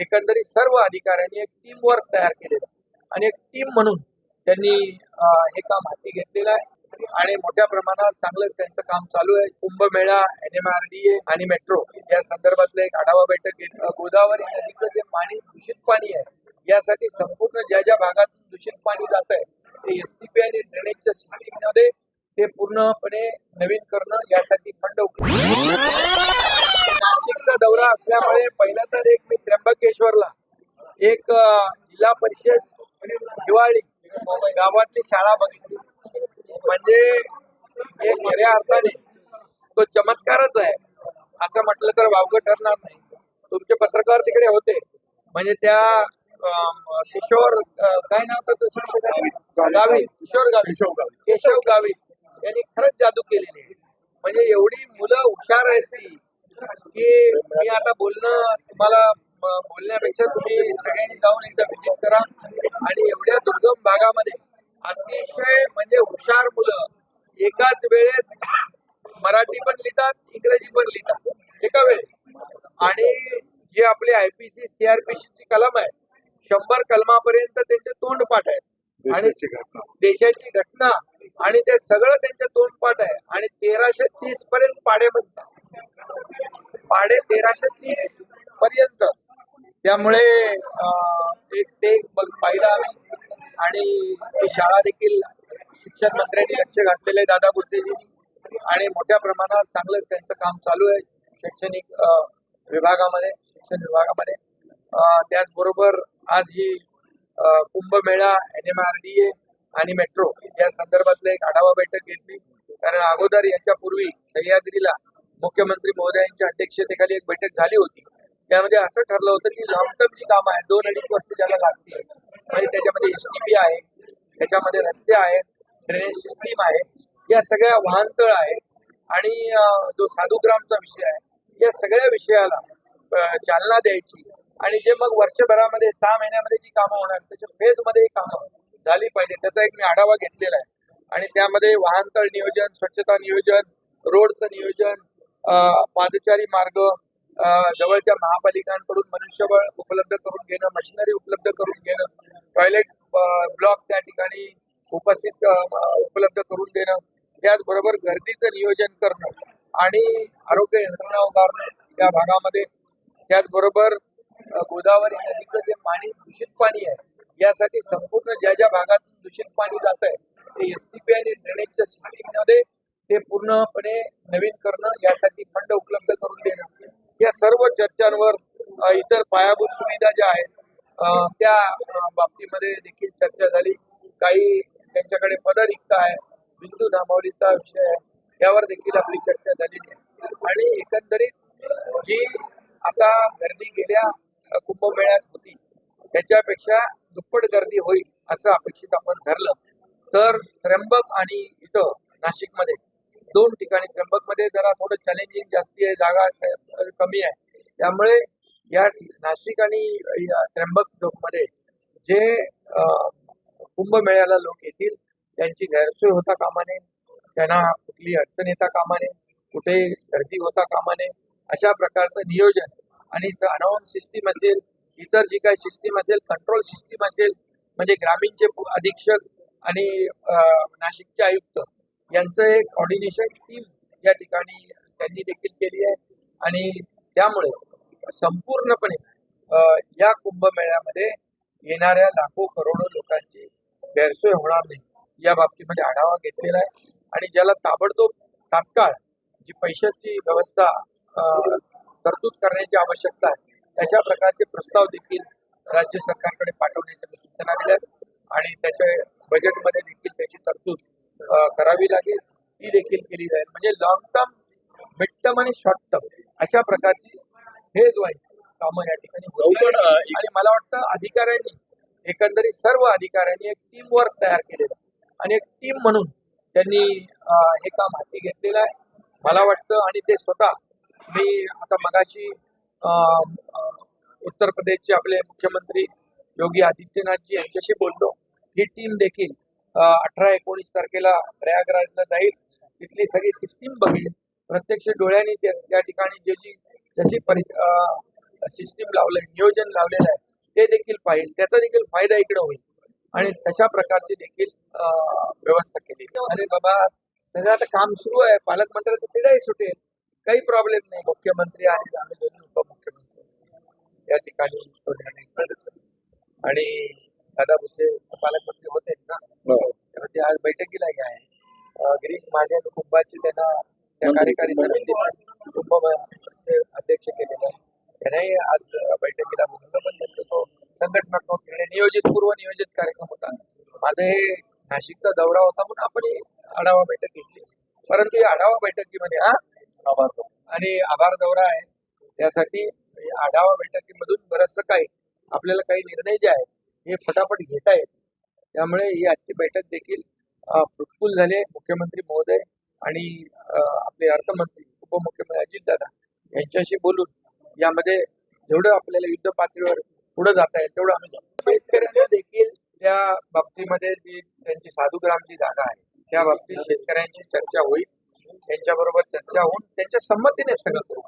एकंदरीत सर्व अधिकाऱ्यांनी एक टीम वर्क तयार केलेलं आणि एक टीम म्हणून त्यांनी हे काम हाती घेतलेलं आहे. आणि मोठ्या प्रमाणात चांगलं त्यांचं काम चालू आहे. Kumbh Mela N M R D A आणि मेट्रो या संदर्भातलं एक आढावा बैठक घेतली गोदावरी नदीचं जे पाणी दूषित पाणी आहे यासाठी संपूर्ण ज्या ज्या भागातून दूषित पाणी जात आहे ते एस टी पी आणि ड्रेनेजच्या सिस्टीममध्ये ते पूर्णपणे नवीन करणं यासाठी फंड उपलब्ध दौरा असल्यामुळे पहिला तर एक मी त्र्यंबकेश्वरला एक जिल्हा परिषद हिवाळी गावातली शाळा बघितली. म्हणजे एक खऱ्या अर्थाने तो चमत्कारच आहे. असं म्हटलं तर वावगं ठरणार नाही. तुमचे पत्रकार तिकडे होते. म्हणजे त्या किशोर काय नाव? गावी किशोर गावी केशव गावी. केशव गावी यांनी खरंच जादू केलेली आहे. म्हणजे एवढी मुलं हुशार आहेत ती. की मी आता बोलणं तुम्हाला बोलण्यापेक्षा तुम्ही सगळ्यांनी जाऊन एकदा व्हिजिट करा. आणि एवढ्या दुर्गम भागामध्ये अतिशय म्हणजे हुशार मुलं एकाच वेळेत मराठी पण लिहितात इंग्रजी पण लिहितात एका वेळेस आणि जे आपले आयपीसी सीआरपीसी ची कलम आहे. शंभर कलमापर्यंत त्यांचे तोंड पाठ आहेत. आणि देशाची घटना. आणि ते सगळं त्यांच्या दोन पाठ आहे. आणि तेराशे तीस पर्यंत पाडे म्हणतात पाडे तेराशे तीस पर्यंत. त्यामुळे एक ते पाहिलं आम्ही. आणि शाळा देखील शिक्षण मंत्र्यांनी लक्ष घातलेले दादा भुसेजी आणि मोठ्या प्रमाणात चांगलं त्यांचं काम चालू आहे शैक्षणिक विभागामध्ये शिक्षण विभागामध्ये. त्याचबरोबर आज ही Kumbh Mela N M R D A आणि मेट्रो या संदर्भातलं एक आढावा बैठक घेतली. कारण अगोदर याच्यापूर्वी सह्याद्रीला मुख्यमंत्री महोदयांच्या अध्यक्षतेखाली एक बैठक झाली होती. त्यामध्ये असं ठरलं होतं की लॉंग टर्म जी कामं आहेत दोन अडीच वर्ष ज्याला लागतील म्हणजे त्याच्यामध्ये एस टी पी आहे त्याच्यामध्ये रस्ते आहेत ड्रेनेज सिस्टीम आहे या सगळ्या वाहनतळ आहे आणि जो साधुग्रामचा विषय आहे या सगळ्या विषयाला चालना द्यायची. आणि जे मग वर्षभरामध्ये सहा महिन्यामध्ये जी कामं होणार त्याच्या फेजमध्ये ही कामं झाली पाहिजे त्याचा एक मी आढावा घेतलेला आहे. आणि त्यामध्ये वाहनतळ नियोजन स्वच्छता नियोजन रोडचं नियोजन पादचारी मार्ग जवळच्या महापालिकांकडून मनुष्यबळ उपलब्ध करून घेणं मशिनरी उपलब्ध करून घेणं टॉयलेट ब्लॉक त्या ठिकाणी उपस्थित उपलब्ध करून देणं त्याचबरोबर गर्दीचं नियोजन करणं आणि आरोग्य यंत्रणा उभारणं त्या भागामध्ये. त्याचबरोबर गोदावरी नदीचं जे पाणी दूषित पाणी आहे यासाठी संपूर्ण ज्या ज्या भागातून दूषित पाणी जात आहे ते एस टी पी आणि ड्रेनेजच्या सिस्टीममध्ये ते पूर्णपणे नवीन करणं यासाठी फंड उपलब्ध करून देणं. या सर्व चर्चांवर इतर पायाभूत सुविधा ज्या आहेत त्या बाबतीमध्ये देखील चर्चा झाली. काही त्यांच्याकडे पदरिक्त आहे बिंदू धामावलीचा विषय आहे. यावर देखील आपली चर्चा झालेली आहे. आणि एकंदरीत जी आता गर्दी गेल्या कुंभमेळ्यात होती त्याच्यापेक्षा दुप्पट गर्दी होईल असं अपेक्षित आपण धरलं. तर त्र्यंबक आणि इथं नाशिकमध्ये दोन ठिकाणी त्र्यंबकमध्ये जरा थोडं चॅलेंजिंग जास्ती आहे जागा कमी आहे. त्यामुळे या नाशिक आणि या त्र्यंबकमध्ये जे कुंभमेळ्याला लोक येतील त्यांची गैरसोय होता कामा नये त्यांना कुठली अडचण येता कामा नये कुठे गर्दी होता कामा नये अशा प्रकारचं नियोजन. आणि अनाऊन्स सिस्टीम असेल इतर जी काही सिस्टीम असेल कंट्रोल सिस्टीम असेल म्हणजे ग्रामीणचे अधीक्षक आणि नाशिकचे आयुक्त यांचं एक कॉर्डिनेशन टीम या ठिकाणी त्यांनी देखील केली आहे आणि त्यामुळे संपूर्णपणे या कुंभमेळ्यामध्ये येणाऱ्या लाखो करोडो लोकांची गैरसोय होणार नाही या बाबतीमध्ये आढावा घेतलेला आहे आणि ज्याला ताबडतोब तात्काळ जी पैशाची व्यवस्था तरतूद करण्याची आवश्यकता आहे अशा प्रकारचे प्रस्ताव देखील राज्य सरकारकडे पाठवण्याच्या सूचना दिल्या आहेत. आणि त्याच्या बजेटमध्ये करावी लागेल ती देखील केली जाईल. म्हणजे लॉंग टर्म मिड टर्म आणि शॉर्ट टर्म अशा प्रकारची फेज वाईज कामं या ठिकाणी आणि मला वाटतं अधिकाऱ्यांनी एकंदरीत सर्व अधिकाऱ्यांनी एक टीम वर्क तयार केलेलं. आणि एक टीम म्हणून त्यांनी हे काम हाती घेतलेलं आहे. मला वाटतं आणि ते स्वतः मी आता मगाशी उत्तर प्रदेशचे आपले मुख्यमंत्री योगी आदित्यनाथजी यांच्याशी बोललो. ही टीम देखील अठरा एकोणीस तारखेला प्रयागराजला जाईल. तिथली सगळी सिस्टीम बघेल. प्रत्यक्ष डोळ्यांनी त्या ठिकाणी जे जी जशी परि सिस्टीम लावलंय नियोजन लावलेलं आहे ते देखील पाहिजे त्याचा देखील फायदा इकडे होईल. आणि तशा प्रकारची देखील व्यवस्था केली. अरे बाबा सगळं आता काम सुरू आहे. पालकमंत्र्याचं पिढाही सुटेल. काही प्रॉब्लेम नाही. मुख्यमंत्री आणि आम्ही दोन्ही उपमुख्यमंत्री. या ठिकाणी आणि दादा भुसे पालकमंत्री होते. ते आज बैठकीलाही आहे. गिरीश महाजन कुंभाची त्यांना त्या कार्यकारी समितीचे कुंभ अध्यक्ष केलेले आहे त्यांनाही आज बैठकीला बोलवलं. पण त्यांचा तो संघटनात्मक निर्णय नियोजित पूर्व नियोजित कार्यक्रम होता. माझं हे नाशिकचा दौरा होता म्हणून आपण आढावा बैठक घेतली. परंतु या आढावा बैठकीमध्ये हा आभार आणि आभार दौरा आहे. त्यासाठी आढावा बैठकीमधून बरचसं काही आपल्याला काही निर्णय जे आहेत हे फटाफट घेता येत त्यामुळे ही आजची बैठक देखील फ्रुटफुल झाले मुख्यमंत्री महोदय आणि आपले अर्थमंत्री उपमुख्यमंत्री अजितदादा यांच्याशी बोलून यामध्ये जेवढं आपल्याला युद्ध पातळीवर पुढे जाता येईल तेवढं आम्ही शेतकऱ्यांना देखील त्या बाबतीमध्ये जी त्यांची साधुग्रामची जागा आहे त्या बाबतीत शेतकऱ्यांची चर्चा होईल त्यांच्याबरोबर चर्चा होऊन त्यांच्या संमतीने सगळं करू.